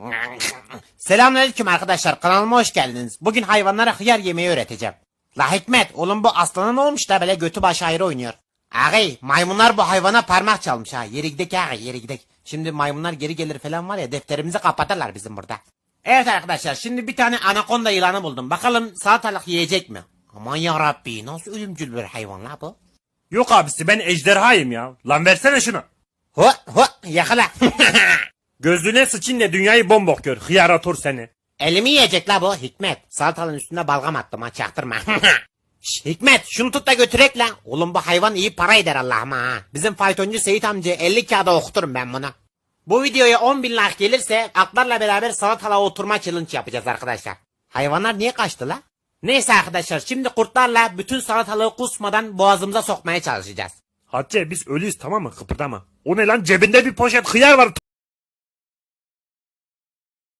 Selamünaleyküm arkadaşlar kanalıma hoş geldiniz. Bugün hayvanlara hıyar yemeği öğreteceğim. La Hikmet oğlum bu aslana ne olmuş da böyle götü başı ayrı oynuyor. Ağay maymunlar bu hayvana parmak çalmış ha. Yeri gidek ağay yeri gidek. Şimdi maymunlar geri gelir falan var ya defterimizi kapatırlar bizim burada. Evet arkadaşlar şimdi bir tane anakonda yılanı buldum. Bakalım salatalık yiyecek mi? Aman yarabbi nasıl ölümcül bir hayvan la bu? Yok abisi ben ejderhayım ya. Lan versene şunu. Ho ho yakala. Gözlüğüne sıçın da dünyayı bombok gör. Hıyarator seni. Elimi yiyecek la bu Hikmet. Salatalığın üstüne balgam attım ha çaktırma. Şş, Hikmet şunu tut da götürek la. Oğlum bu hayvan iyi para eder Allah'ıma ha. Bizim faytoncu Seyit amca 50 kağıda okuturum ben bunu. Bu videoya 10 bin like gelirse atlarla beraber salatalığa oturma challenge yapacağız arkadaşlar. Hayvanlar niye kaçtı la? Neyse arkadaşlar şimdi kurtlarla bütün salatalığı kusmadan boğazımıza sokmaya çalışacağız. Hatice biz ölüyüz tamam mı? Kıpırdama. O ne lan cebinde bir poşet hıyar var.